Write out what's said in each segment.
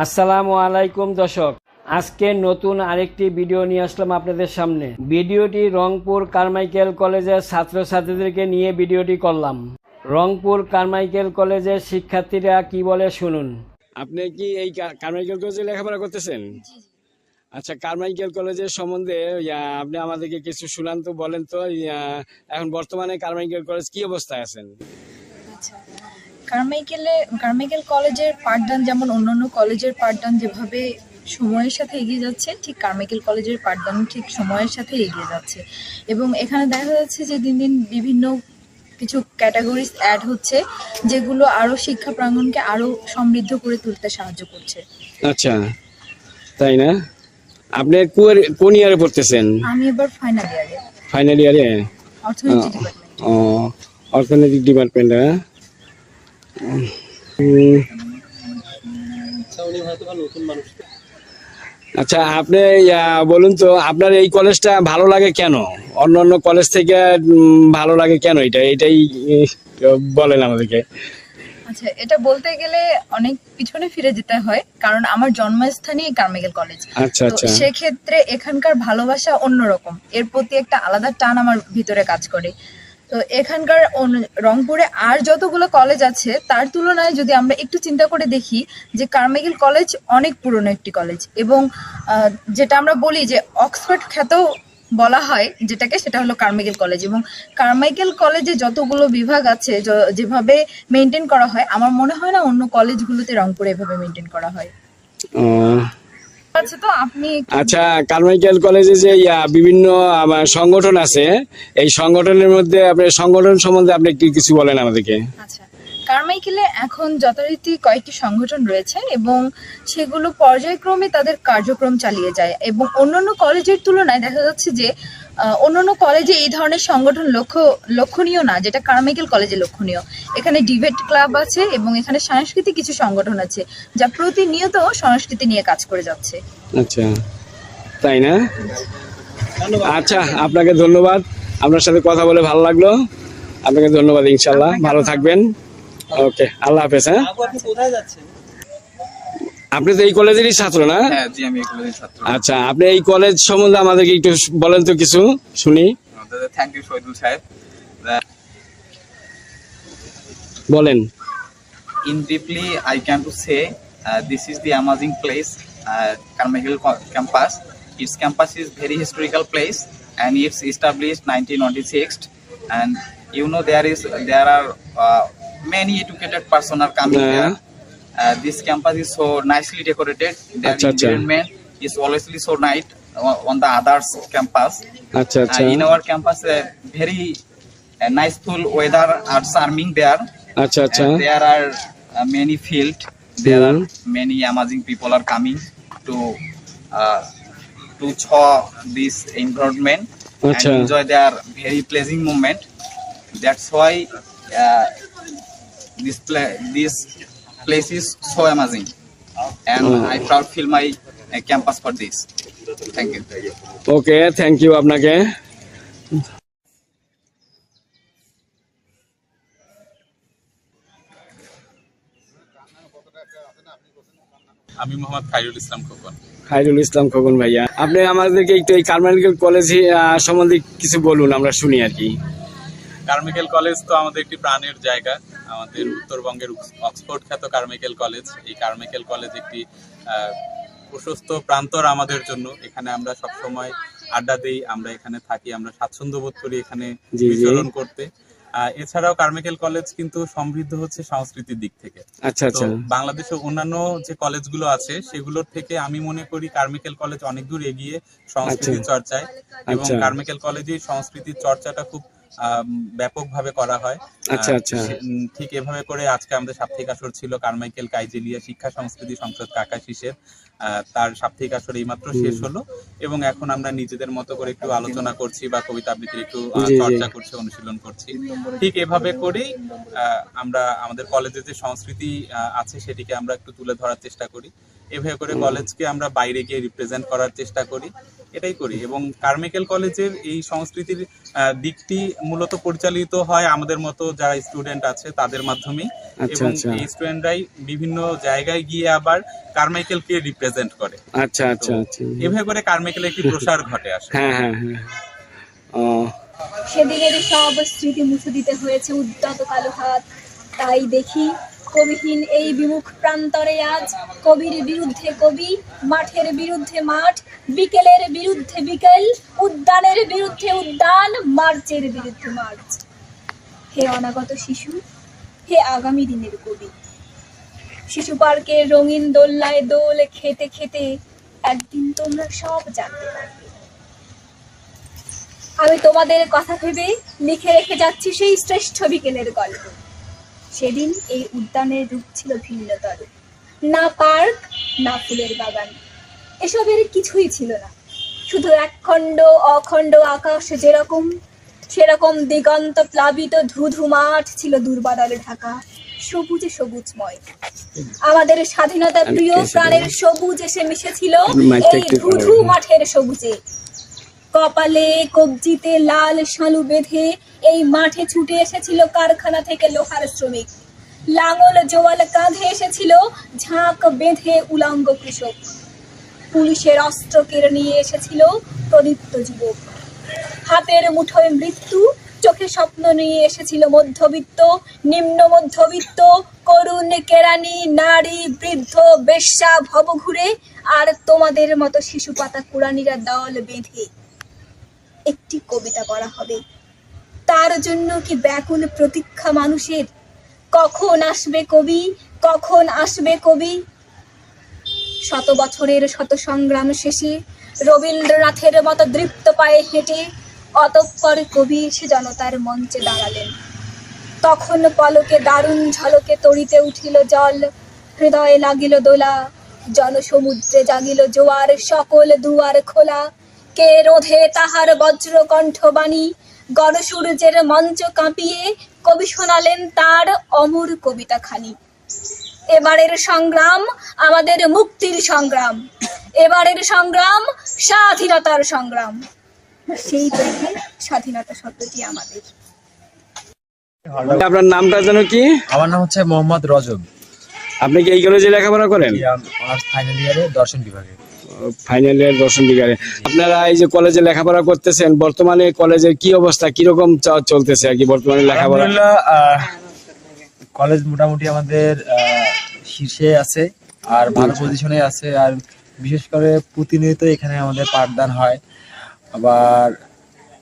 আসসালামু আলাইকুম দর্শক। আজকে নতুন আরেকটি ভিডিও নিয়ে আসলাম আপনাদের সামনে। ভিডিওটি রংপুর কারমাইকেল কলেজের ছাত্রছাত্রীদেরকে নিয়ে ভিডিওটি করলাম। রংপুর কারমাইকেল কলেজের শিক্ষার্থীরা কি বলে শুনুন। আপনি কি এই কারমাইকেল কলেজে লেখাপড়া করতেছেন? আচ্ছা কারমাইকেল কলেজের সম্বন্ধে আপনি আমাদেরকে কিছু শুনান তো বলেন তো এখন বর্তমানে কারমাইকেল কলেজ কি অবস্থায় আছেন? আচ্ছা কারমাইকেলে কারমাইকেল কলেজের পাঠদান যেমন অন্যান্য কলেজের পাঠদান যেভাবে সময়ের সাথে এগিয়ে যাচ্ছে ঠিক কারমাইকেল কলেজের পাঠদান ঠিক সময়ের সাথে এগিয়ে যাচ্ছে। এবং এখানে দেখা যাচ্ছে যে দিন দিন বিভিন্ন কিছু ক্যাটাগরিজ অ্যাড হচ্ছে যেগুলো আরও শিক্ষা প্রাঙ্গণকে আরও সমৃদ্ধ করে তুলতে সাহায্য করছে। আচ্ছা তাই না? আপনি কোন ইয়ারে পড়তেছেন? আমি এবার ফাইনাল ইয়ারে ফাইনাল ইয়ারে অর্থনীতি ডিপার্টমেন্ট ও অর্থনৈতিক ডিপার্টমেন্ট হ্যাঁ? আচ্ছা আপনি বলুন তো আপনার এই কলেজটা ভালো লাগে কেন? অন্য অন্য কলেজ থেকে ভালো লাগে কেন এটা? এটাই বলেন আমাদেরকে। আচ্ছা এটা বলতে গেলে অনেক পিছনে ফিরে যেতে হয় কারণ আমার জন্মস্থানই কারমাইকেল কলেজ আচ্ছা তো আচ্ছা। সেক্ষেত্রে এখানকার ভালোবাসা অন্যরকম। এর প্রতি একটা আলাদা টান আমার ভিতরে কাজ করে। তো এখানকার রংপুরে আর যতগুলো কলেজ আছে, তার তুলনায় যদি আমরা একটু চিন্তা করে দেখি যে কারমাইকেল কলেজ অনেক পুরনো একটি কলেজ এবং যেটা আমরা বলি যে অক্সফোর্ড খ্যাত বলা হয় যেটাকে, সেটা হলো কারমাইকেল কলেজ এবং কারমাইকেল কলেজে যতগুলো বিভাগ আছে যেভাবে মেনটেন করা হয়, আমার মনে হয় না অন্য কলেজগুলোতে রংপুরে এভাবে মেনটেন করা হয়। আচ্ছা কারমাইকেল কলেজে যে বিভিন্ন সংগঠন আছে এই সংগঠনের মধ্যে আপনার সংগঠন সম্বন্ধে আপনি কি কিছু বলেন আমাদেরকে। আচ্ছা কারমাইকেলে এখন যথারীতি কয়েকটি সংগঠন রয়েছে এবং সেগুলো পর্যায়ক্রমে তাদের কার্যক্রম চালিয়ে যায় এবং অন্যান্য কলেজের তুলনায় দেখা যাচ্ছে যে অন্যান্য কলেজে এই ধরনের সংগঠন লক্ষ্য লক্ষণীয় না যেটা কারমাইকেল কলেজে লক্ষণীয়। এখানে ডিবেট ক্লাব আছে এবং এখানে সাংস্কৃতিক কিছু সংগঠন আছে যা প্রতিনিয়ত সংস্কৃতি নিয়ে কাজ করে যাচ্ছে। আচ্ছা তাই না? আচ্ছা আপনাকে ধন্যবাদ। আপনার সাথে কথা বলে ভালো লাগল। আপনাকে ধন্যবাদ ইনশাল্লাহ ভালো থাকবেন। ওকে আল্লাহ হাফেজ হ্যাঁ? আপনি কোথায় যাচ্ছেন? আপনি তো এই কলেজেরই ছাত্র না হ্যাঁ জি আমি এই কলেজের ছাত্র আচ্ছা আপনি এই কলেজ সম্বন্ধে আমাদেরকে একটু বলেন তো কিছু শুনি থ্যাংক ইউ শহীদুল সাহেব বলেন in briefly i can to say uh, this is the amazing place uh, carmichael campus its campus is very historical place and it's established 1996 and you know there is there are uh, many educated person are coming Yeah. there Uh, this campus is so nicely decorated. The environment is always so nice on the other campus. Achha, achha. Uh, in our campus, uh, very uh, nice full weather are charming there. Achha, achha. There are uh, many fields. There are hmm. many amazing people are coming to uh, to show this environment achha. and enjoy their very pleasing moment. That's why uh, this pla- this place is so amazing, and Oh. I proud feel my uh, campus for this. Thank you. Okay thank you আপনাকে আমি মোহাম্মদ খাইরুল ইসলাম খোকন খাইরুল ইসলাম খোকন ভাইয়া আপনি আমাদেরকে একটু এই Carmichael college সম্বন্ধে কিছু বলুন আমরা শুনি আর কি কার্মিকেল কলেজ তো আমাদের একটি প্রাণের জায়গা। আমাদের উত্তরবঙ্গের অক্সফোর্ড খ্যাত কার্মিকেল কলেজ এই কার্মিকেল কলেজ একটি প্রশস্ত প্রান্তর আমাদের জন্য। এখানে আমরা সব সময় আড্ডা দেই আমরা এখানে থাকি আমরা স্বাচ্ছন্দ্য বোধ করি এখানে। বিচরণ করতে। এছাড়াও কার্মিকেল কলেজ কিন্তু সমৃদ্ধ হচ্ছে সংস্কৃতির দিক থেকে। আচ্ছা আচ্ছা। বাংলাদেশের অন্যান্য যে কলেজগুলো আছে সেগুলোর থেকে আমি মনে করি কার্মিকেল কলেজ অনেক দূর এগিয়ে সংস্কৃতি আচ্ছা। চর্চায়। এবং। কার্মিকেল কলেজে সংস্কৃতির চর্চাটা খুব ব্যাপক ভাবে করা হয়। আচ্ছা, আচ্ছা। ঠিক এভাবে করে আজকে আমাদের সাপ্তাহিক আসর ছিল কারমাইকেল কাইজেলিয়া শিক্ষা সংস্কৃতি সংসদ কাকা শিশের তার সাপ্তাহিক আসর এইমাত্র শেষ হলো এবং এখন আমরা নিজেদের মতো করে একটু আলোচনা করছি বা কবিতা আবৃত্তির একটু। চর্চা করছি অনুশীলন করছি। ঠিক এভাবে করেই আমরা আমাদের কলেজে যে সংস্কৃতি আছে সেটিকে আমরা একটু তুলে ধরার চেষ্টা করি। এভাবে করে কলেজকে আমরা বাইরে গিয়ে রিপ্রেজেন্ট করার চেষ্টা করি। এটাই করি। এবং কার্মিকেল কলেজের এই সংস্কৃতির আহ, দিকটি মূলত পরিচালিত হয় আমাদের মতো যারা স্টুডেন্ট আছে তাদের মাধ্যমেই। আচ্ছা, এবং আচ্ছা। এই স্টুডেন্টরাই বিভিন্ন জায়গায় গিয়ে আবার কার্মাইকেলকে রিপ্রেজেন্ট করে। আচ্ছা আচ্ছা আচ্ছা। এভাবে করে কার্মাইকেল একটি প্রসার ঘটে আসে হ্যাঁ হ্যাঁ হ্যাঁ। সেদিনের সব স্মৃতি মুছে দিতে হয়েছে উদ্যত কালো হাত তাই দেখি কবিহীন এই বিমুখ প্রান্তরে আজ। কবির বিরুদ্ধে কবি, মাঠের বিরুদ্ধে মাঠ, বিকেলের বিরুদ্ধে বিকেল, উদ্যানের বিরুদ্ধে উদ্যান, মার্চের বিরুদ্ধে মার্চ। হে অনাগত শিশু, হে আগামী দিনের কবি। শিশু পার্কের রঙিন দোলনায় দোল খেতে খেতে একদিন তোমরা সব জানতে আমি তোমাদের কথা ভেবে লিখে রেখে যাচ্ছি সেই শ্রেষ্ঠ বিকেলের গল্প। সেদিন এই উদ্যানের রূপ ছিল ভিন্নতর। না পার্ক না ফুলের বাগান। এসবের কিছুই ছিল না। শুধু একখণ্ড অখণ্ড আকাশ যেরকম সেরকম দিগন্ত প্লাবিত ধুধু মাঠ ছিল দুর্বাদলে ঢাকা সবুজে সবুজময়। আমাদের স্বাধীনতা প্রিয় প্রাণের সবুজ এসে মিশেছিল এই ধুধু মাঠের সবুজে। কপালে কবজিতে লাল শালু বেঁধে এই মাঠে ছুটে এসেছিল কারখানা থেকে লোহার শ্রমিক। লাঙল জোয়াল কাঁধে এসেছিল ঝাঁক বেঁধে উলঙ্গ কৃষক। পুলিশের অস্ত্র কেড়ে নিয়ে এসেছিল প্রদীপ্ত যুবক। হাতের মুঠোয় মৃত্যু, চোখে স্বপ্ন নিয়ে এসেছিল মধ্যবিত্ত, নিম্ন মধ্যবিত্ত, করুণ কেরানি, নারী, বৃদ্ধ, বেশ্যা, ভবঘুরে আর তোমাদের মতো শিশু পাতা কুড়ানিরা দল বেঁধে একটি কবিতা করা হবে। তার জন্য কি ব্যাকুল প্রতীক্ষা মানুষের? কখন আসবে কবি? কখন আসবে কবি? শত বছরের শত সংগ্রাম শেষে রবীন্দ্রনাথের মতো দৃপ্ত পায়ে হেঁটে অতঃপর কবি এসে জনতার মঞ্চে দাঁড়ালেন। তখন পলকে দারুণ ঝলকে তড়িতে উঠিল জল, হৃদয়ে লাগিল দোলা, জনসমুদ্রে জাগিল জোয়ার, সকল দুয়ার খোলা। কে রোধে তাহার বজ্র কণ্ঠবাণী গণসূর্যের মঞ্চ কাঁপিয়ে কবি শোনালেন তার অমর কবিতা খানি এবারের সংগ্রাম আমাদের মুক্তির সংগ্রাম। এবারের সংগ্রাম স্বাধীনতার সংগ্রাম। সেই থেকে স্বাধীনতা শব্দটি আমাদের। আপনার নামটা যেন কি? আমার নাম হচ্ছে মোহাম্মদ রজব। আপনি কি এই কলেজে লেখাপড়া করেন? ফাইনাল ইয়ারে দর্শন বিভাগে। ফাইনাল ইয়ার দর্শন বিজ্ঞানে আপনারা এই যে কলেজে লেখাপড়া করতেছেন বর্তমানে কলেজের কি অবস্থা? কীরকম চলতেছে আর কি বর্তমানে লেখাপড়া? কলেজ মোটামুটি আমাদের শীর্ষে আছে আর ভালো পজিশনে আছে। আর বিশেষ করে প্রতিনিয়ত এখানে আমাদের পাঠদান হয়। আবার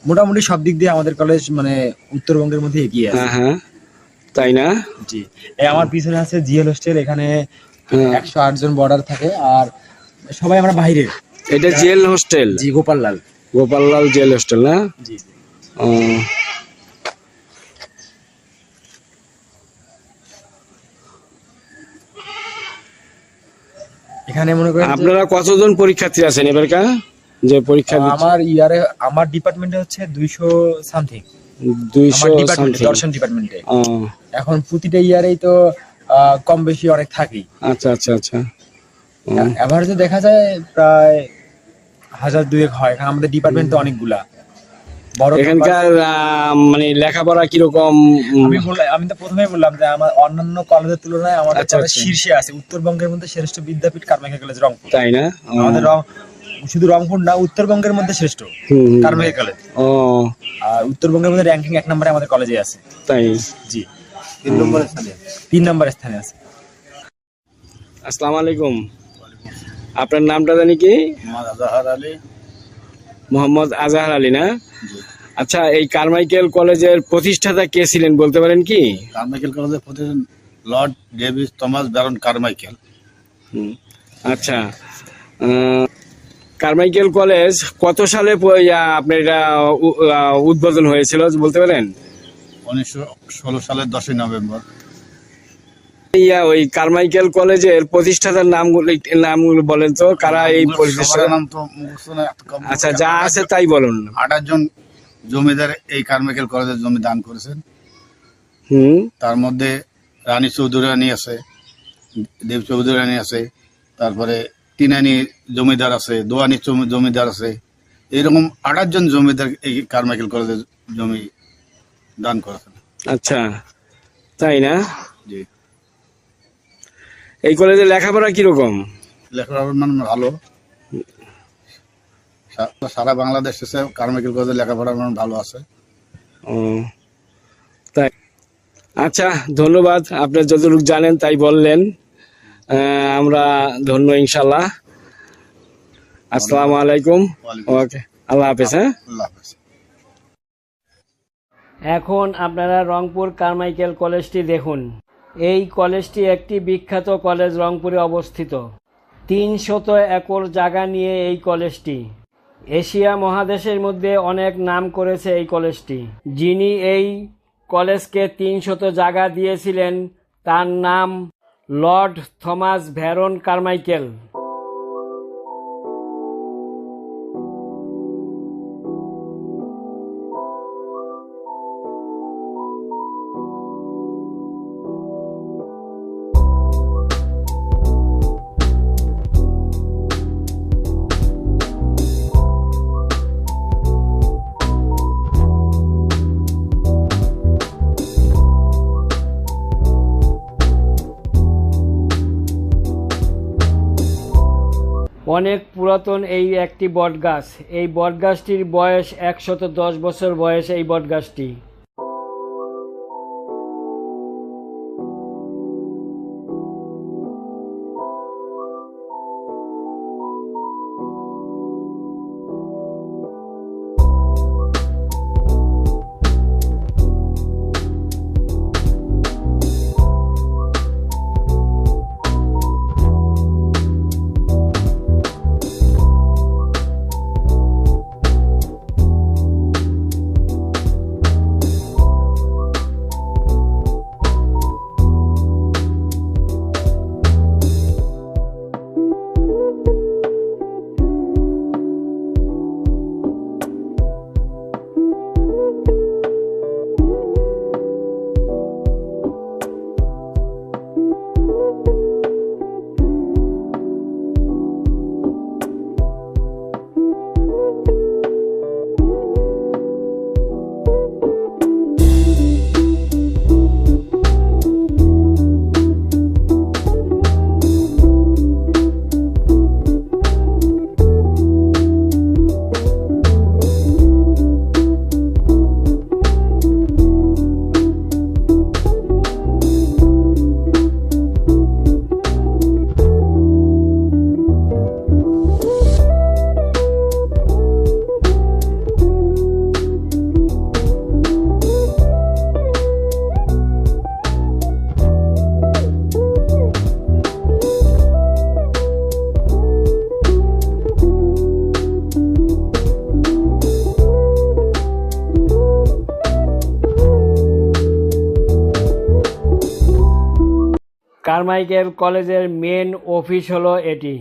মোটামুটি সব দিক দিয়ে আমাদের কলেজ মানে উত্তরবঙ্গের মধ্যে এগিয়ে আছে। হ্যাঁ হ্যাঁ। তাই না? জি। এই আমার পিছনে আছে জিএল হোস্টেল এখানে হ্যাঁ। একশো আট জন বর্ডার থাকে। আর সবাই আমরা বাইরে। এটা জেল হোস্টেল। জি গোপাল লাল গোপাললাল। গোপাললাল জেল হোস্টেল না? জি এখানে মনে করেন আপনারা কতজন পরীক্ষার্থী আছেন এবারকার? যে পরীক্ষা আমার ইয়ারে আমার ডিপার্টমেন্টে হচ্ছে দুইশো সামথিং দুইশো আমার ডিপার্টমেন্টে দর্শন ডিপার্টমেন্টে এখন প্রতিটা ইয়ারেই তো কম বেশি অনেক থাকেই। আচ্ছা আচ্ছা আচ্ছা। ও, এভারেজে দেখা যায় প্রায় হাজার দুয়েক হয় কারণ আমাদের ডিপার্টমেন্ট তো অনেকগুলা। এখানকার মানে লেখাপড়া কীরকম? আমি বললাম আমি তো প্রথমেই বললাম যে আমার অন্যান্য কলেজের তুলনায় আমাদের আচ্ছা, কলেজ আচ্ছা। শীর্ষে আছে উত্তরবঙ্গের মধ্যে শ্রেষ্ঠ বিদ্যাপীঠ কারমাইকেল কলেজ রংপুর। তাই না? আমাদের রং শুধু রংপুর না উত্তরবঙ্গের মধ্যে শ্রেষ্ঠ হুম। কলেজ। ও। আর উত্তরবঙ্গের মধ্যে র্যাঙ্কিং এক নম্বরে আমাদের কলেজে আছে। তাই। জি। তিন নম্বর স্থানে তিন নম্বর স্থানে আছে। আসসালামু আলাইকুম। আপনার নামটা জানি কি? মোহাম্মদ আজাহার আলী। না? আচ্ছা এই কারমাইকেল কলেজের প্রতিষ্ঠাতা কে ছিলেন বলতে পারেন কি? কারমাইকেল কলেজের প্রতিদিন Lord Davis Thomas Baron Carmichael. হুম, আচ্ছা। কারমাইকেল কলেজ কত সালে আপনার এটা উদ্বোধন হয়েছিল বলতে পারেন? উনিশশো ষোলো সালের দশই নভেম্বর। ইয়া ওই কারমাইকেল কলেজের প্রতিষ্ঠাতার নামগুলো নামগুলো বলেন তো কারা এই আচ্ছা যা আছে তাই বলুন। আঠাশ জন জমিদার এই কারমাইকেল কলেজের জমি দান করেছেন। হুম। তার মধ্যে রানী চৌধুরানী আছে দেব চৌধুরানী আছে তারপরে তিনানি জমিদার আছে দোয়ানি জমিদার আছে। এরকম আঠাশ জন জমিদার এই কারমাইকেল কলেজের জমি দান করেছেন। আচ্ছা তাই না? এই কলেজে লেখাপড়া কীরকম? লেখাপড়ার মান ভালো। সারা বাংলাদেশ এসে কারমাইকেল কলেজে লেখাপড়ার মান ভালো আছে। ও তাই। আচ্ছা ধন্যবাদ। আপনি যতটুকু জানেন তাই বললেন। আমরা ধন্য ইনশাল্লাহ আসসালামু আলাইকুম। ওকে আল্লাহ হাফেজ হ্যাঁ? আল্লাহ হাফেজ। এখন আপনারা রংপুর কারমাইকেল কলেজটি দেখুন। এই কলেজটি একটি বিখ্যাত কলেজ রংপুরে অবস্থিত। তিন শত একর জায়গা নিয়ে এই কলেজটি। এশিয়া মহাদেশের মধ্যে অনেক নাম করেছে এই কলেজটি। যিনি এই কলেজকে তিন শত জায়গা দিয়েছিলেন, তার নাম লর্ড থমাস ভ্যারন কারমাইকেল। অনেক পুরাতন এই একটি বটগাছ। এই বটগাছটির বয়স একশত দশ বছর বয়স এই বটগাছটি। কারমাইকেল কলেজের মেন অফিস হলো এটি।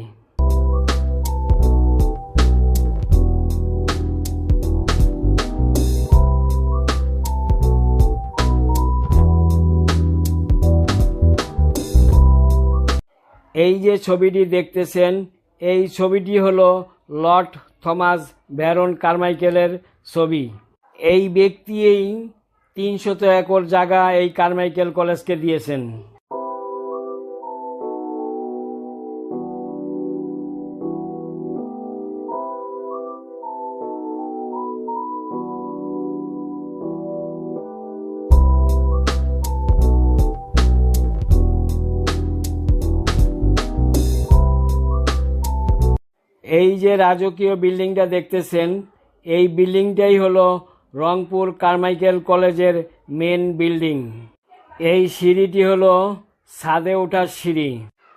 এই যে ছবিটি দেখতেছেন, এই ছবিটি হলো লর্ড থমাস ব্যারন কারমাইকেলের ছবি। এই ব্যক্তিই তিনশত একর জায়গা এই কারমাইকেল কলেজকে দিয়েছেন। এই যে রাজকীয় বিল্ডিংটা দেখতেছেন, এই বিল্ডিংটাই হলো রংপুর কারমাইকেল কলেজের মেন বিল্ডিং। এই সিঁড়িটি হলো ছাদে ওঠার সিঁড়ি।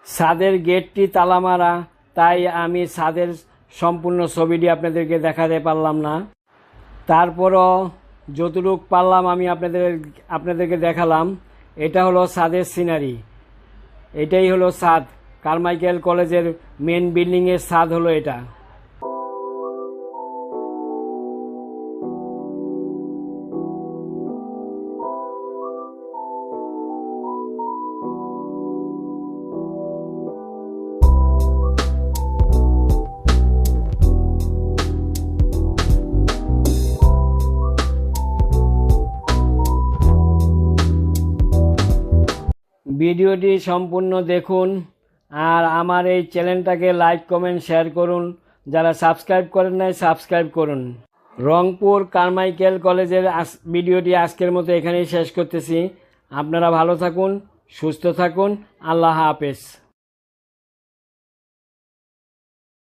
ছাদের গেটটি তালা মারা তাই আমি ছাদের সম্পূর্ণ ছবিটি আপনাদেরকে দেখাতে পারলাম না। তারপরও যতটুক পারলাম আমি আপনাদের, আপনাদেরকে দেখালাম, এটা হলো ছাদের সিনারি। এটাই হলো ছাদ। কারমাইকেল কলেজের মেন বিল্ডিংয়ের স্বাদ হলো এটা। ভিডিওটি সম্পূর্ণ দেখুন। আর আমার এই চ্যানেলটাকে লাইক, কমেন্ট, শেয়ার করুন। যারা সাবস্ক্রাইব করেন নাই, সাবস্ক্রাইব করুন। রংপুর কারমাইকেল কলেজের ভিডিওটি আজকের মতো এখানেই শেষ করতেছি। আপনারা ভালো থাকুন, সুস্থ থাকুন। আল্লাহ হাফেজ।